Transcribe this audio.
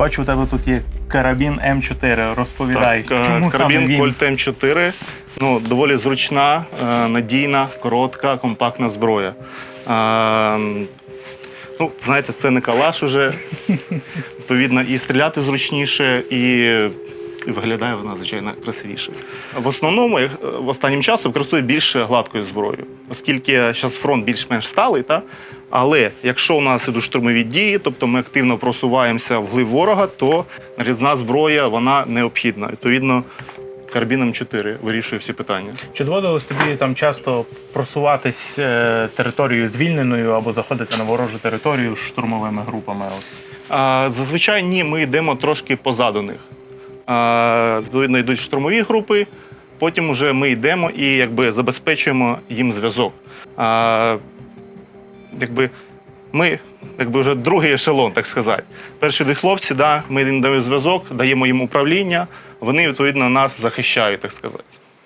Бачу, у тебе тут є карабін М4. Розповідай, Так, чому карабін саме він? Кольт М4 ну, доволі зручна, е, надійна, коротка, компактна зброя. Е, Ну, знаєте, це не калаш уже. Відповідно, і стріляти зручніше, і, і виглядає вона, звичайно, красивіше. В основному, я, е, в останнім часом користую більше гладкою зброєю, оскільки зараз фронт більш-менш сталий. Та? Але якщо у нас ідуть штурмові дії, тобто ми активно просуваємося вглиб ворога, то нарізна зброя вона необхідна. Відповідно, карабіном 4 вирішує всі питання. Чи доводилось тобі там часто просуватись е, територією звільненою або заходити на ворожу територію штурмовими групами? От. А, зазвичай ні, ми йдемо трошки позаду них. Йдуть штурмові групи, потім вже ми йдемо і якби, забезпечуємо їм зв'язок. Якби, ми якби, вже другий ешелон, так сказати. Перші де хлопці, да, ми їм даємо зв'язок, даємо їм управління, вони відповідно нас захищають, так сказати.